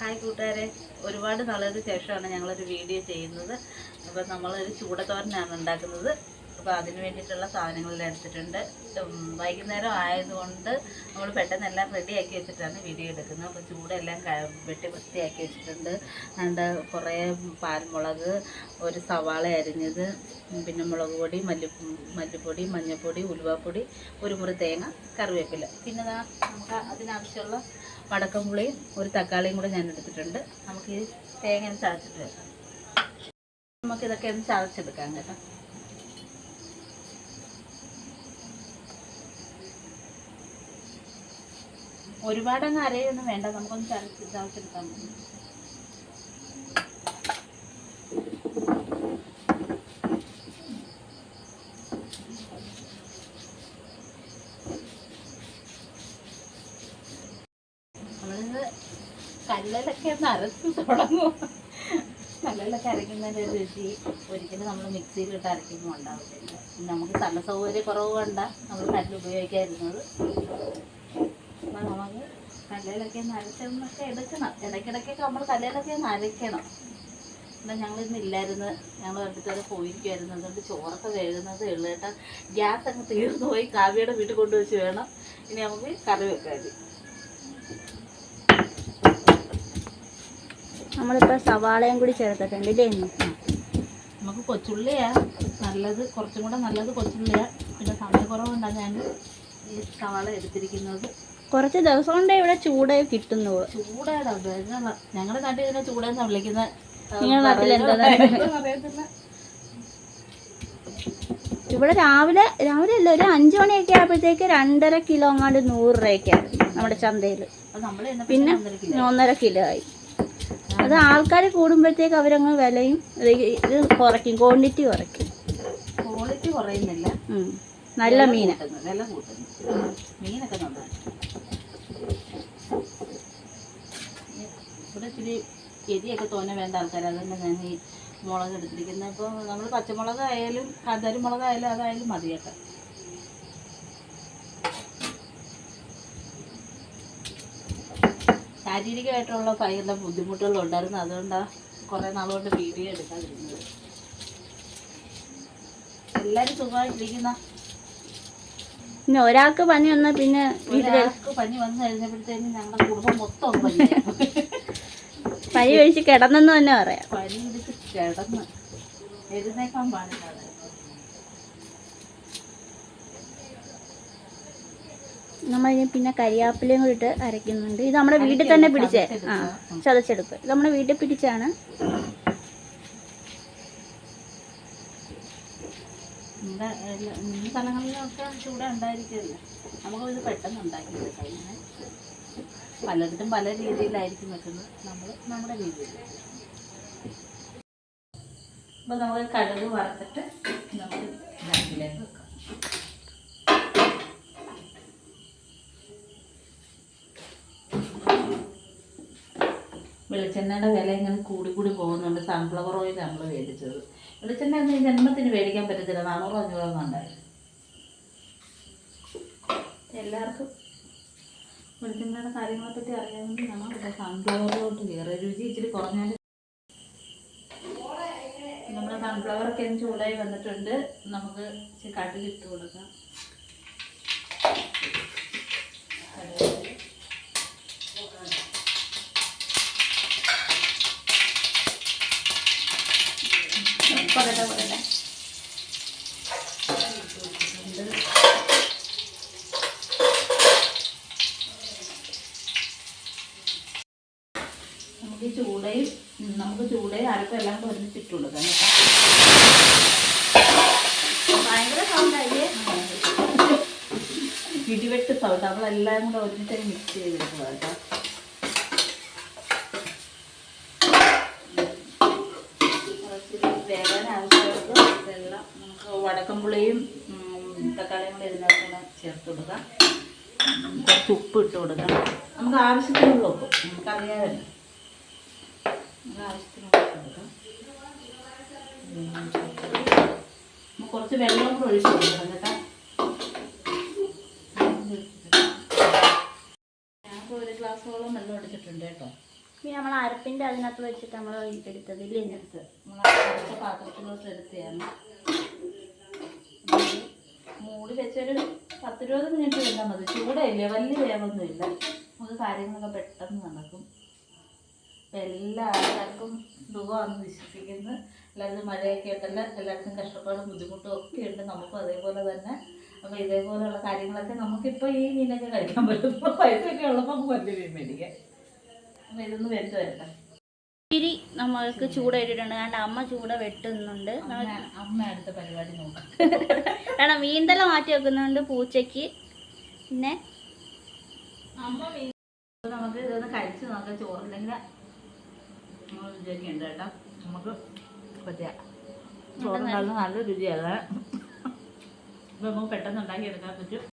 Hi കൂട്ടുകാരെ. ഒരുപാട് നാളത് ശേഷമാണ് ഞങ്ങളൊരു വീഡിയോ ചെയ്യുന്നത്. അപ്പോൾ നമ്മളൊരു ചൂടത്തോരനാണ് ഉണ്ടാക്കുന്നത്. അപ്പോൾ അതിന് വേണ്ടിയിട്ടുള്ള സാധനങ്ങളെല്ലാം എടുത്തിട്ടുണ്ട്. വൈകുന്നേരം ആയതുകൊണ്ട് നമ്മൾ പെട്ടെന്ന് എല്ലാം റെഡിയാക്കി വെച്ചിട്ടാണ് വീഡിയോ എടുക്കുന്നത്. അപ്പോൾ ചൂടെല്ലാം വെട്ടി വൃത്തിയാക്കി വെച്ചിട്ടുണ്ട്. അതുകൊണ്ട് കുറേ പാൽമുളക് ഒരു സവാള അരിഞ്ഞത് പിന്നെ മുളക് പൊടി മല്ലി മല്ലിപ്പൊടി മഞ്ഞൾപ്പൊടി ഉലുവാപ്പൊടി ഒരു മുറി തേങ്ങ കറിവേപ്പില. പിന്നെ നമുക്ക് അതിനാവശ്യമുള്ള വടക്കംപുളിയും ഒരു തക്കാളിയും കൂടെ ഞാൻ എടുത്തിട്ടുണ്ട്. നമുക്ക് ഈ തേങ്ങ ചതച്ചിട്ട് വെക്കാം. നമുക്കിതൊക്കെ ഒന്ന് ചതച്ചെടുക്കാം കേട്ടോ. ഒരുപാടങ്ങ് അരയൊന്നും വേണ്ട. നമുക്കൊന്ന് ചതച്ച് ചതച്ചെടുക്കാൻ മതി കല്ലിലൊക്കെ ഒന്ന് അരച്ച് തുടങ്ങും. കല്ലലൊക്കെ അരയ്ക്കുന്നതിന്റെ രുചി ഒരിക്കലും നമ്മൾ മിക്സിയിലിട്ട് അരയ്ക്കുമ്പോൾ ഉണ്ടാവില്ല നമുക്ക് സ്ഥല സൗകര്യ കുറവ് കൊണ്ട നമ്മൾ കല്ല് ഉപയോഗിക്കാതിരുന്നത് അപ്പം നമുക്ക് കല്ലയിലൊക്കെ ഒന്ന് അരച്ചൊന്നൊക്കെ എടുക്കണം. ഇടയ്ക്കിടയ്ക്കൊക്കെ നമ്മൾ കല്ലയിലൊക്കെ ഒന്ന് അരയ്ക്കണം. എന്നാൽ ഞങ്ങളിന്ന് ഇല്ലായിരുന്നു. ഞങ്ങൾ അടുത്തൊരു പോയിരിക്കുമായിരുന്നു അതുകൊണ്ട് ചോറൊക്കെ വേകുന്നത് എള്ളേട്ട ഗ്യാസ് അങ്ങ് തീർന്നു പോയി. കാവ്യയുടെ വീട്ടിൽ കൊണ്ടുവച്ച് വേണം. ഇനി നമുക്ക് കറി വെക്കാൻ നമ്മളിപ്പോൾ സവാളയും കൂടി ചേർത്തിട്ടുണ്ട് ഇല്ലേ? നമുക്ക് കൊച്ചുള്ളിയാ. നല്ലത് കുറച്ചും കൂടെ നല്ലത് കൊച്ചുള്ളിയാ. പിന്നെ സമയക്കുറവുകൊണ്ടാണ് ഞാൻ ഈ സവാള എടുത്തിരിക്കുന്നത്. കുറച്ച് ദിവസം കൊണ്ട് ഇവിടെ ചൂട് കിട്ടുന്നു ചൂടാണ് ഞങ്ങളുടെ നാട്ടിൽ ഇതിനെ ചൂടെന്ന് വിളിക്കുന്ന. നിങ്ങളുടെ നാട്ടിൽ എന്താ അറിയത്തില്ല ഇവിടെ രാവിലെ രാവിലെ അല്ല ഒരു അഞ്ചു മണിയൊക്കെ ആയപ്പോഴത്തേക്ക് രണ്ടര കിലോ അങ്ങാണ്ട് നൂറ് രൂപയൊക്കെയാണ് നമ്മുടെ ചന്തയിൽ പിന്നെ ഒന്നര കിലോ ആയി. അത് ആൾക്കാർ കൂടുമ്പോഴത്തേക്ക് അവരങ്ങ് വിലയും ഇത് കുറയ്ക്കും. ക്വാണ്ടിറ്റി കുറയ്ക്കും. ക്വാളിറ്റി കുറയുന്നില്ല. നല്ല വില കൂട്ടുന്നു. മീനൊക്കെ നന്നായി. ഇവിടെ ഇച്ചിരി എരിയൊക്കെ തോന്നെ വേണ്ട ആൾക്കാർ അതുകൊണ്ട് ഞാൻ ഈ മുളക് എടുത്തിരിക്കുന്നത്. ഇപ്പോൾ നമ്മൾ പച്ചമുളക് ആയാലും മുളകായാലും അതായാലും മതി കേട്ടോ ശാരീരികമായിട്ടുള്ള ഭയങ്കര ബുദ്ധിമുട്ടുകളുണ്ടായിരുന്നു. അതുകൊണ്ടാണ് കുറേ നാളുകൊണ്ട് വീഡിയോ എടുക്കാതിരുന്നത് എല്ലാവരും സുഖമായിട്ടിരിക്കുന്ന? പിന്നെ ഒരാൾക്ക് പനി വന്നാൽ പിന്നെ ഒരാൾക്ക് പനി വന്നു കഴിഞ്ഞപ്പോഴത്തേനും ഞങ്ങളുടെ കുടുംബം മൊത്തം പനിയായി. പനി കഴിച്ച് കിടന്നെന്ന് തന്നെ പറയാം. പനി പിടിച്ച് കിടന്ന് എഴുന്നേക്കാൻ പാടില്ലാതെ നമ്മൾ ഇനി പിന്നെ കരിയാപ്പിലയും കൂടി ഇട്ട് അരയ്ക്കുന്നുണ്ട്. ഇത് നമ്മുടെ വീട്ടിൽ തന്നെ പിടിച്ചേ. ആ ചതച്ചെടുപ്പ്. ഇത് നമ്മുടെ വീട്ടിൽ പിടിച്ചാണ്. സ്ഥലങ്ങളിലൊക്കെ ചൂട് ഉണ്ടായിരിക്കുമല്ലോ. നമുക്ക് ഇത് പെട്ടെന്ന് ഉണ്ടാക്കിയെടുക്കാം ഇങ്ങനെ പലയിടത്തും പല രീതിയിലായിരിക്കും വെക്കുന്നത്. നമ്മൾ നമ്മുടെ രീതിയിൽ. അപ്പോൾ നമുക്ക് കടുക് വറുത്തിട്ട് നമുക്ക് ഇതിലേക്ക് വെക്കാം. വെളിച്ചെണ്ണയുടെ വില ഇങ്ങനെ കൂടി കൂടി പോകുന്നുണ്ട്. സൺഫ്ലവർ ഓയിൽ നമ്മൾ മേടിച്ചത് വെളിച്ചെണ്ണ ഒന്നും ഈ ജന്മത്തിന് മേടിക്കാൻ പറ്റത്തില്ല. നാനൂറ് അഞ്ഞൂറൊന്നും ഉണ്ടായിരുന്നു എല്ലാവർക്കും വെളിച്ചെണ്ണയുടെ കാര്യങ്ങളെ പറ്റി അറിയാമെങ്കിൽ നമ്മൾ ഇവിടെ സൺഫ്ലവറിലോട്ട് കയറി രുചി ഇച്ചിരി കുറഞ്ഞാൽ നമ്മുടെ സൺഫ്ലവറൊക്കെ ചൂടായി വന്നിട്ടുണ്ട്. നമുക്ക് ഇട്ട് കൊടുക്കാം. പറയട്ടെ പറയട്ടെ നമുക്ക് ചൂടയിൽ നമുക്ക് ചൂടയിൽ അരപ്പം എല്ലാം കേട്ടോ. ഭയങ്കര സൗണ്ടായി ഇടിവെട്ട് സൗണ്ട് നമ്മളെല്ലാം കൂടെ ഒരുമിച്ച് മിക്സ് ചെയ്തെടുക്കുക കേട്ടോ കുറച്ച് വേകാൻ ആവശ്യമായിട്ട് വെള്ളം നമുക്ക് തക്കാളിയും കൂടെ ഇതിനകത്ത് ചേർത്ത് കൊടുക്കാം. കുറച്ച് ഉപ്പ് ഇട്ട് കൊടുക്കാം. നമുക്ക് ആവശ്യത്തിനുള്ള ഉപ്പ് നമുക്കറിയാമല്ലോ നമുക്ക് ആവശ്യത്തിനുള്ള ഉപ്പ് കൊടുക്കാം. കുറച്ച് വെള്ളം കൂടെ ഒഴിച്ച് കൊടുക്കണം കേട്ടോ. ഞാനിപ്പോൾ ഒരു ഗ്ലാസ്സോളം വെള്ളം എടുത്തിട്ടുണ്ട് കേട്ടോ. ഇനി നമ്മൾ അരപ്പിന്റെ അതിനകത്ത് വെച്ചിട്ട് നമ്മൾ എടുത്തത് ഇല്ലേ? എടുത്ത് നമ്മൾ പാത്രത്തിലോട്ട് എടുത്തതാണ്. മൂടി വെച്ചൊരു പത്തിരുപത് മിനിറ്റ് ഇരുന്നാൽ മതി. ചൂടയില്ലേ? വലിയ വേവൊന്നുമില്ല. നമുക്ക് കാര്യങ്ങളൊക്കെ പെട്ടെന്ന് നടക്കും. എല്ലാ ആൾക്കാർക്കും സുഖമാണെന്ന് വിശ്വസിക്കുന്നു. എല്ലാവർക്കും മഴയൊക്കെ ഉണ്ടല്ലോ എല്ലാവർക്കും കഷ്ടപ്പാടും ബുദ്ധിമുട്ടും ഒക്കെ ഉണ്ട്. നമുക്കും അതേപോലെ തന്നെ. അപ്പോൾ ഇതേപോലെയുള്ള കാര്യങ്ങളൊക്കെ നമുക്കിപ്പോൾ ഈ മീനൊക്കെ കഴിക്കാൻ പറ്റും. പൈസ ഒക്കെ ഉള്ളപ്പോൾ നമുക്ക് വലിയ മീൻ മേടിക്കാം. അപ്പോൾ ഇതൊന്ന് വെച്ച് വരട്ടെ. നമ്മൾക്ക് ചൂട ഇട്ടിട്ടുണ്ട് കാരണം അമ്മ ചൂട വെട്ടുന്നുണ്ട്. അമ്മ അടുത്ത പരിപാടി നോക്കാം. കാരണം മീന്തല മാറ്റി വെക്കുന്നുണ്ട് പൂച്ചയ്ക്ക്. പിന്നെ? അമ്മ നമുക്ക് ഇതൊന്ന് കഴിച്ച് നോക്കാം. ചോറില്ലെങ്കിൽ നമ്മൾ വിചാരിക്കുന്നുണ്ട് കേട്ടോ. നമുക്ക് പറ്റിയ നല്ല രുചിയാണ് നമുക്ക് പെട്ടെന്ന് ഉണ്ടാക്കി എടുക്കാൻ പറ്റും.